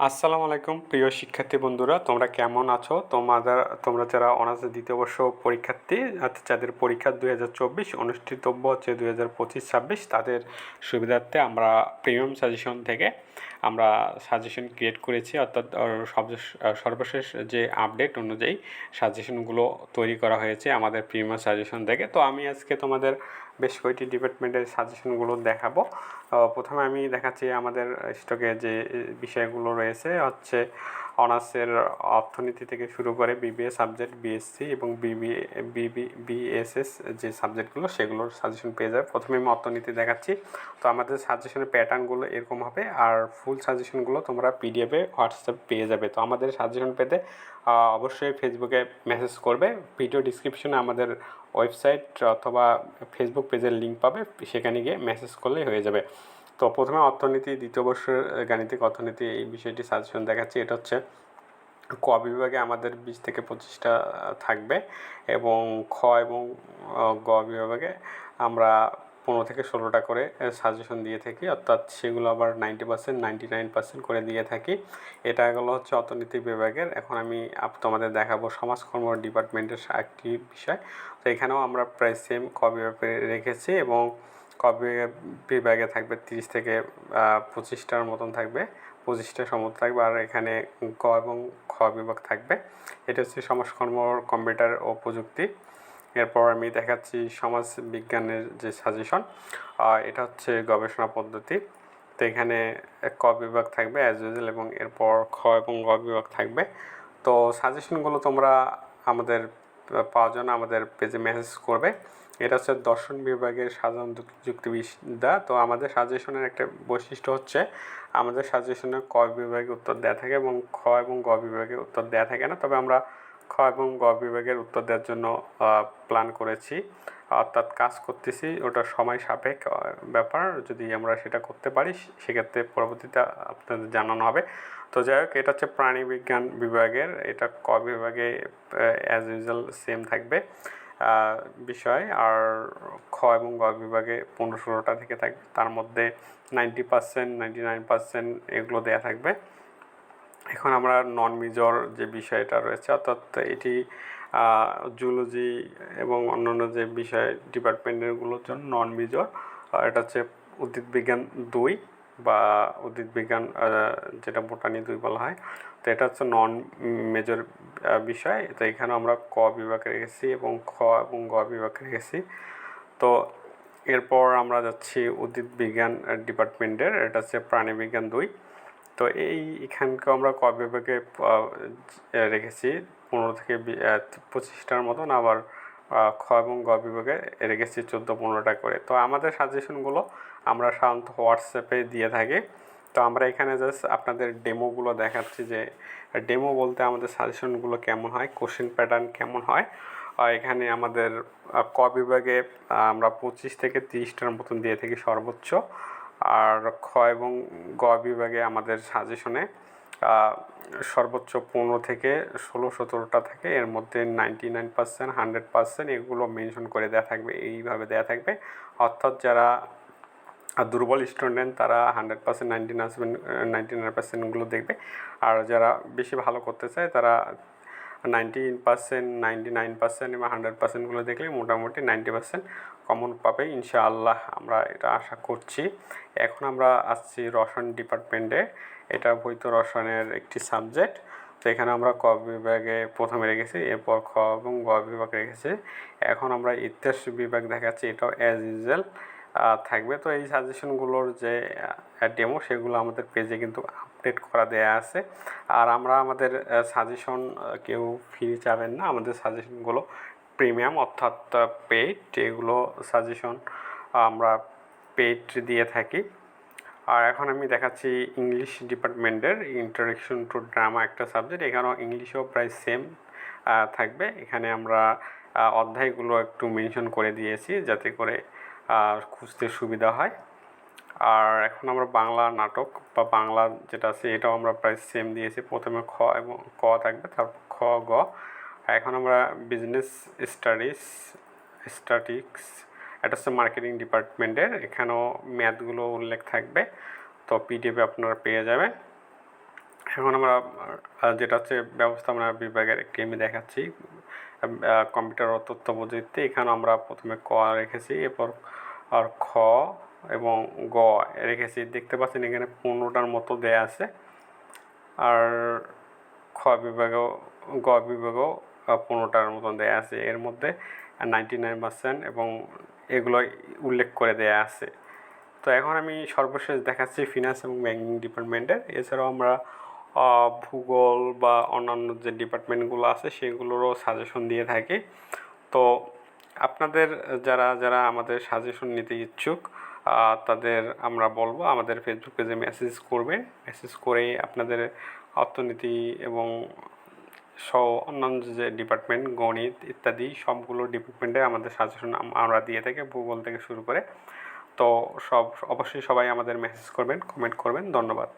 আসসালামু আলাইকুম, প্রিয় শিক্ষার্থী বন্ধুরা, তোমরা কেমন আছো? তোমাদের, তোমরা যারা অনার্স দ্বিতীয় বর্ষ পরীক্ষার্থী যাদের পরীক্ষা দুই হাজার চব্বিশ অনুষ্ঠিতব্য হচ্ছে দুই হাজার পঁচিশ ছাব্বিশ, তাদের সুবিধার্থে আমরা প্রিমিয়াম সাজেশন থেকে আমরা সাজেশন ক্রিয়েট করেছি। অর্থাৎ সব- সর্বশেষ যে আপডেট অনুযায়ী সাজেশনগুলো তৈরি করা হয়েছে আমাদের প্রিমিয়াম সাজেশন থেকে। তো আমি আজকে তোমাদের বেশ কয়েকটি ডিপার্টমেন্টের সাজেশনগুলো দেখাবো। প্রথমে আমি দেখাচ্ছি আমাদের স্টকে যে বিষয়গুলো রয়েছে। হচ্ছে অনার্সের অর্থনীতি থেকে শুরু করে বিবিএ সাবজেক্ট বিএসসি এবং বিবিএ বিবি বিএসএস যে সাবজেক্টগুলো সেগুলোর সাজেশন পেয়ে যাবে। প্রথমে আমি অর্থনীতি দেখাচ্ছি। তো আমাদের সাজেশনের প্যাটার্নগুলো এরকম হবে। আর ফুল সাজেশনগুলো তোমরা পিডিএফে হোয়াটসঅ্যাপ পেয়ে যাবে। তো আমাদের সাজেশন পেতে অবশ্যই ফেসবুকে মেসেজ করবে। ভিডিও ডিসক্রিপশনে আমাদের ওয়েবসাইট অথবা ফেসবুক পেজের লিঙ্ক পাবে। সেখানে গিয়ে মেসেজ করলেই হয়ে যাবে। তো প্রথমে অর্থনীতি, দ্বিতীয় বর্ষের গাণিতিক অর্থনীতি এই বিষয়টি সাজেশন দেখাচ্ছি। এটা হচ্ছে ক বিভাগে আমাদের বিশ থেকে পঁচিশটা থাকবে এবং খ এবং গ বিভাগে আমরা পনেরো থেকে ষোলোটা করে সাজেশন দিয়ে থাকি। অর্থাৎ সেগুলো আবার ninety percent ninety nine percent করে দিয়ে থাকি। এটা গেলো হচ্ছে অর্থনীতি বিভাগের। এখন আমি তোমাদের দেখাবো সমাজকর্ম ডিপার্টমেন্টের একটি বিষয়। তো এখানেও আমরা প্রায় সেম ক বিভাগে রেখেছি এবং ক বিভাগে- বিভাগে থাকবে? তিরিশ থেকে পঁচিশটার মতন থাকবে। পঁচিশটা সমত থাকবে আর এখানে ক এবং খ বিভাগ থাকবে। এটা হচ্ছে সমাজকর্ম, কম্পিউটার ও প্রযুক্তি। এরপর আমি দেখাচ্ছি সমাজ বিজ্ঞানের যে সাজেশন এটা হচ্ছে গবেষণা পদ্ধতি। তো এখানে ক বিভাগ থাকবে অ্যাজ ইউজুয়াল এবং এরপর খ এবং গ বিভাগ থাকবে। তো সাজেশনগুলো তোমরা আমাদের পাওয়ার জন্য আমাদের পেজে মেসেজ করবে। এটা হচ্ছে দর্শন বিভাগের সাধারণ যুক- যুক্তিবিদ্যা। তো আমাদের সাজেশনের একটা বৈশিষ্ট্য হচ্ছে, আমাদের সাজেশনে ক বিভাগে উত্তর দেওয়া থাকে এবং খ এবং গ বিভাগে উত্তর দেওয়া থাকে না। তবে আমরা খ এবং গ বিভাগের উত্তর দেওয়ার জন্য প্ল্যান করেছি। অর্থাৎ কাজ করতেছি, ওটা সময় সাপেক্ষ ব্যাপার। যদি আমরা সেটা করতে পারি সেক্ষেত্রে পরবর্তীতে আপনাদের জানানো হবে। তো যাই হোক, এটা হচ্ছে প্রাণী বিজ্ঞান বিভাগের, এটা ক বিভাগে অ্যাজ ইউজুয়াল সেম থাকবে বিষয়। আর খ এবং গ বিভাগে পনেরো ষোলোটা থেকে থাকবে তার মধ্যে ninety percent ninety nine percent এগুলো দেওয়া থাকবে। এখন আমরা নন মেজর যে বিষয়টা রয়েছে, অর্থাৎ এটি জুলজি এবং অন্যান্য যে বিষয় ডিপার্টমেন্টেরগুলোর জন্য নন মেজর এটা হচ্ছে উদ্ভিদ বিজ্ঞান দুই বা উদ্ভিদ বিজ্ঞান যেটা বোটানি দুই বলা হয়। তো এটা হচ্ছে নন মেজর বিষয়। তো এখানে আমরা ক বিভাগ রেখেছি এবং খ এবং গ বিভাগ রেখেছি। তো এরপর আমরা যাচ্ছি উদ্ভিদ বিজ্ঞান ডিপার্টমেন্টের এটা হচ্ছে প্রাণী বিজ্ঞান দুই। তো এই এখানকে আমরা ক বিভাগে রেখেছি। পনেরো থেকে পঁচিশটার মতন আবার খ এবং গ বিভাগে রেখেছি চোদ্দ পনেরোটা করে। তো আমাদের সাজেশনগুলো আমরা সাধারণত হোয়াটসঅ্যাপে দিয়ে থাকি। তো আমরা এখানে জাস্ট আপনাদের ডেমোগুলো দেখাচ্ছি যে ডেমো বলতে আমাদের সাজেশনগুলো কেমন হয় কোশ্চেন প্যাটার্ন কেমন হয়। এখানে আমাদের ক বিভাগে আমরা পঁচিশ থেকে তিরিশটার মতন দিয়ে থাকি সর্বোচ্চ। আর খ এবং গ বিভাগে আমাদের সাজেশনে সর্বোচ্চ পনেরো থেকে ষোলো, সতেরোটা থাকে। এর মধ্যে ninety nine percent hundred percent এগুলো মেনশন করে দেওয়া থাকবে, এইভাবে দেওয়া থাকবে। অর্থাৎ যারা দুর্বল স্টুডেন্ট তারা hundred percent ninety nine ninety nine পার্সেন্টগুলো দেখবে। আর যারা বেশি ভালো করতে চায়, তারা ninety percent ninety nine percent এবং হান্ড্রেড পার্সেন্টগুলো দেখলে মোটামুটি নাইনটি পার্সেন্ট কমন পাবে, ইনশাআল্লাহ আমরা এটা আশা করছি। এখন আমরা আসছি রসায়ন ডিপার্টমেন্টে এটা বৈত রসায়নের একটি সাবজেক্ট তো এখানে আমরা ক বিভাগে প্রথমে রেখেছি, এরপর খ এবং গ বিভাগ রেখেছি। এখন আমরা ইতিহাস বিভাগ দেখাচ্ছি, এটাও অ্যাজ ইউজুয়াল থাকবে। তো এই সাজেশনগুলোর যে ডেমো সেগুলো আমাদের পেজে কিন্তু আপডেট করা দেয়া আছে। আর আমরা আমাদের সাজেশন কেউ ফ্রি চাবেন না। আমাদের সাজেশনগুলো প্রিমিয়াম অর্থাৎ পেইড এগুলো সাজেশন আমরা পেইড দিয়ে থাকি। আর এখন আমি দেখাচ্ছি ইংলিশ ডিপার্টমেন্টের ইন্ট্রোডাকশন টু ড্রামা একটা সাবজেক্ট এখানেও ইংলিশেও প্রায় সেম থাকবে। এখানে আমরা অধ্যায়গুলো একটু মেনশন করে দিয়েছি যাতে করে খুঁজতে সুবিধা হয়। আর এখন আমরা বাংলা নাটক বা বাংলা যেটা আছে, এটাও আমরা প্রায় সেম দিয়েছি। প্রথমে খ এবং ক থাকবে, তারপর খ, গ। এখন আমরা বিজনেস স্টাডিজ স্ট্যাটিক্স এটা হচ্ছে মার্কেটিং ডিপার্টমেন্টের এখানেও ম্যাথগুলো উল্লেখ থাকবে, তো পিডিএফে আপনারা পেয়ে যাবেন। এখন আমরা যেটা হচ্ছে ব্যবস্থাপনা বিভাগের একটি আমি দেখাচ্ছি কম্পিউটার ও তথ্য প্রযুক্তি। এখানে আমরা প্রথমে ক রেখেছি, এরপর আর খ এবং গ রেখেছি। দেখতে পাচ্ছেন এখানে পনেরোটার মতো দেয়া আছে। আর খ বিভাগেও, গ বিভাগেও পনেরোটার মতন দেয়া আছে, এর মধ্যে নাইনটি নাইন পার্সেন্ট এবং এগুলো উল্লেখ করে দেয়া আছে। তো এখন আমি সর্বশেষ দেখাচ্ছি ফিনান্স এবং ব্যাঙ্কিং ডিপার্টমেন্টের এছাড়াও আমরা ভূগোল বা অন্যান্য যে ডিপার্টমেন্টগুলো আছে, সেগুলোরও সাজেশন দিয়ে থাকি। তো আপনাদের যারা যারা আমাদের সাজেশন নিতে ইচ্ছুক তাদের আমরা বলব আমাদের ফেসবুক পেজে মেসেজ করবেন। মেসেজ করে আপনাদের অর্থনীতি এবং সহ অন্যান্য যে ডিপার্টমেন্ট গণিত ইত্যাদি সবগুলো ডিপার্টমেন্টে আমাদের সাজেশন আমরা দিয়ে থাকি, ভূগোল থেকে শুরু করে। তো সব, অবশ্যই সবাই আমাদের মেসেজ করবেন কমেন্ট করবেন। ধন্যবাদ।